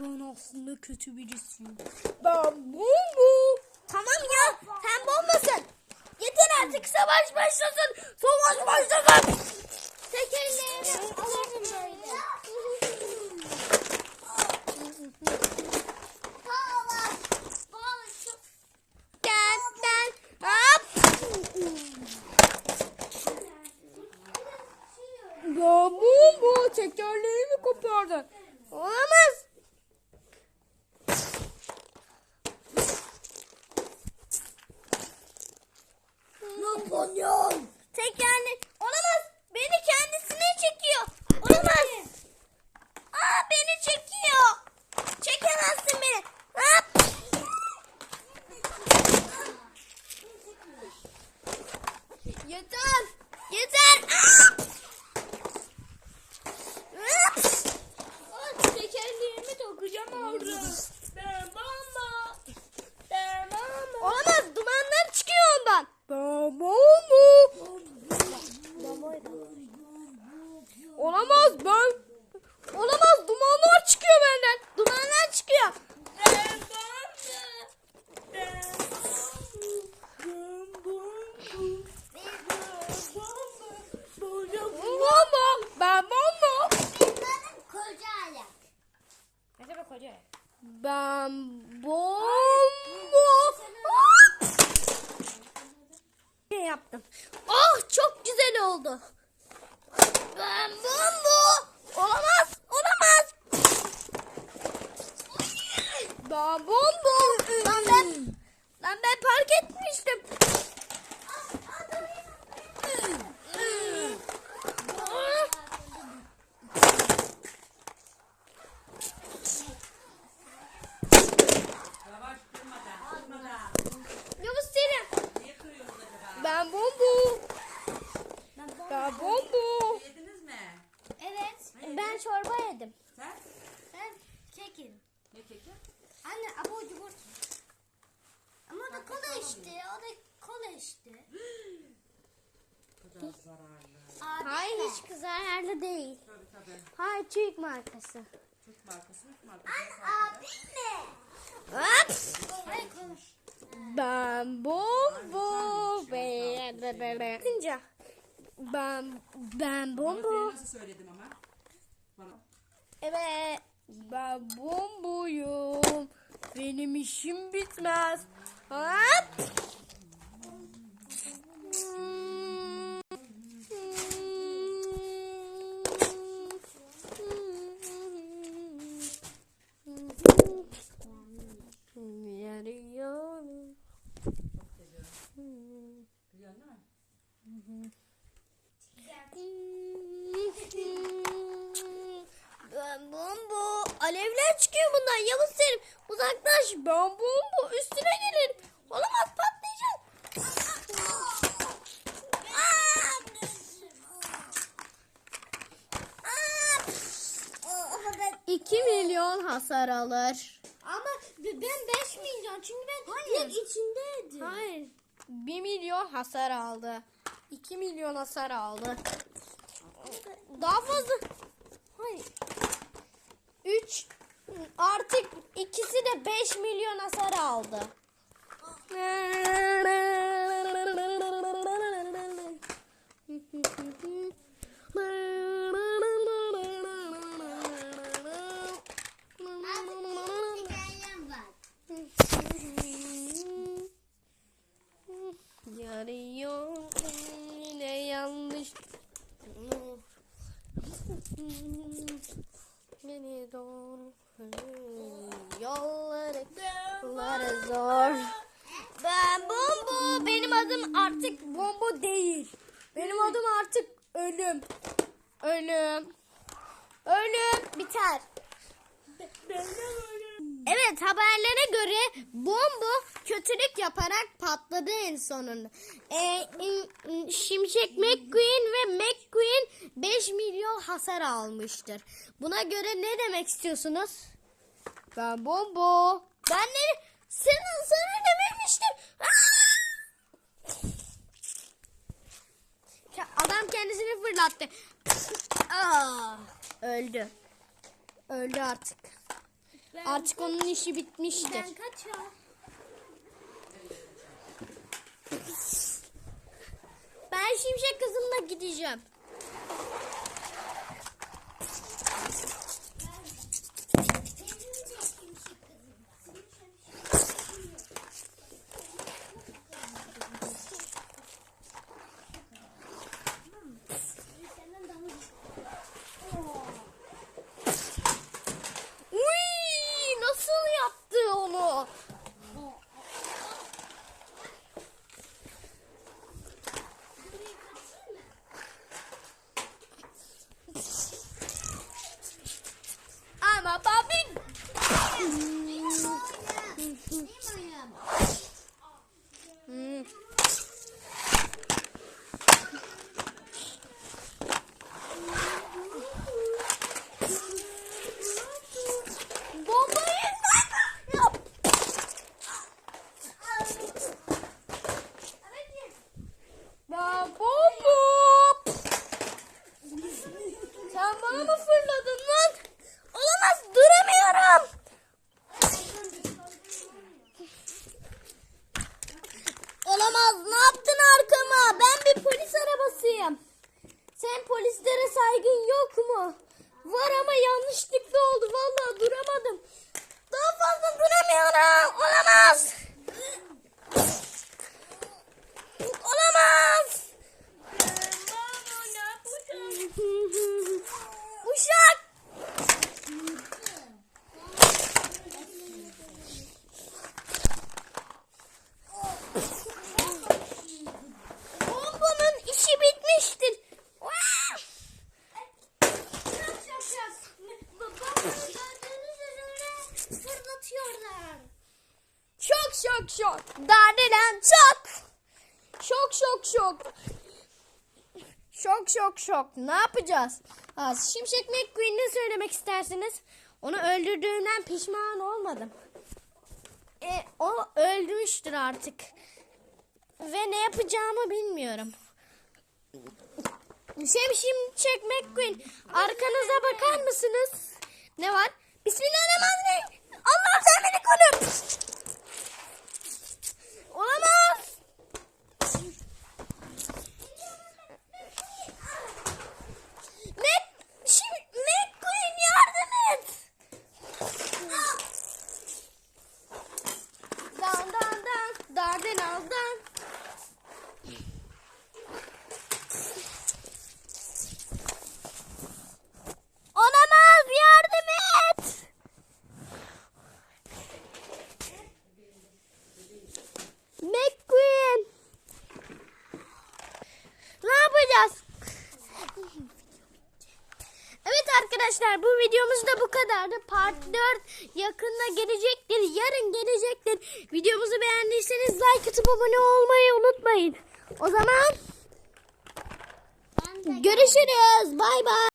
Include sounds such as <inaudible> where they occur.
Ben aslında kötü birisiyim. Ben bombu. Tamam ya sen bombasın. Yeter artık savaş başlasın. Savaş başlasın. Tekerleğini alalım böyle. Gel gel. Hop. Ben bombu. Tekerleğimi kopardın. Olamaz. Napolyon. Tekerle olamaz. Beni kendisine çekiyor. Olamaz. Aa beni çekiyor. Çekemezsin beni. Hop. Yeter. Yeter. Aa! Hop. Tekerleğimi takacağım orada. Ben bomba. Ben bomba. Olamaz. Dumanlar çıkıyor ondan. Ben bombu. Olamaz ben. Olamaz. Dumanlar çıkıyor benden. Dumanlar çıkıyor. Ben bomba. Ben bombu. Bomba. Ben bomba. Koca ayak. Ne demek hoca? Ben bombo. Ne yaptım? Oh çok güzel oldu. Ben bombo. Olamaz. Olamaz. Ben bomba. Ben bombu. Ben bombu. Yediniz mi? Evet. Ben çorba yedim. Sen? Sen kekin. Ne keki? Anne abur cubur. Ama o da kola işte. O da kola işte. <gasps> Bu da zararlı. Hayır hiç zararlı değil. Tabii tabii. Hayır Türk markası. Türk markası, Türk markası. Abim mi? Hop. Ben bombu. Kınca. Ben ben seni nasıl söyledim ama? Bana. Evet. Ben bombuyum. Benim işim bitmez. Hop. Yarıyorum. Biliyorsun değil mi? Ben bombo. Alevler çıkıyor bundan. Yavuz Selim uzaklaş. Ben bombu. Üstüne gelin. Olamaz patlayacak. 2 milyon hasar alır. Ama ben 5 milyon çünkü ben direkt içindeydim. Hayır. 1 milyon hasar aldı. 2 milyon hasar aldı. Daha fazla. Hayır. 3 artık ikisi de 5 milyon hasar aldı. Yarıyor yine yanlış. Beni doğru yolları yolları zor. Ben bombo. Benim adım artık bomba değil. Benim adım artık ölüm. Ölüm. Ölüm biter. Evet haberlere göre bombo kötülük yaparak patladı en sonunda. Ee, Şimşek McQueen ve McQueen 5 milyon hasar almıştır. Buna göre ne demek istiyorsunuz? Ben bombo. Ben ne? Sana, sana dememiştim. Adam kendisini fırlattı. Aa, öldü. Öldü artık. Artık onun işi bitmiştir. Ben kaçıyorum. Ben şimşek kızımla gideceğim. Uy, nasıl yaptı onu? Ama babin. Hmm. Bombayı nereden yap? Ya bomba. Sen bana mı fırladın lan? Olamaz duramıyorum. Olamaz ne yaptın arkama? Ben bir arabasıyım. Sen polislere saygın yok mu? Var ama yanlışlıkla oldu. Vallahi duramadım. Daha fazla duramıyorum. Olamaz. Uşak. Bombanın işi bitmiştir. Vaa! Şok şok şok. Dardelen şok. Şok şok şok. Şok şok şok. Ne yapacağız? Ha, Şimşek McQueen söylemek istersiniz? Onu öldürdüğümden pişman olmadım. E, o öldürmüştür artık. Ve ne yapacağımı bilmiyorum. Sem Şimşek McQueen arkanıza bakar mısınız? Ne var? Bismillahirrahmanirrahim. Allah sen beni koru. Olamaz. Arkadaşlar bu videomuz da bu kadardı. Part 4 yakında gelecektir. Yarın gelecektir. Videomuzu beğendiyseniz like atıp abone olmayı unutmayın. O zaman görüşürüz. Bay bay.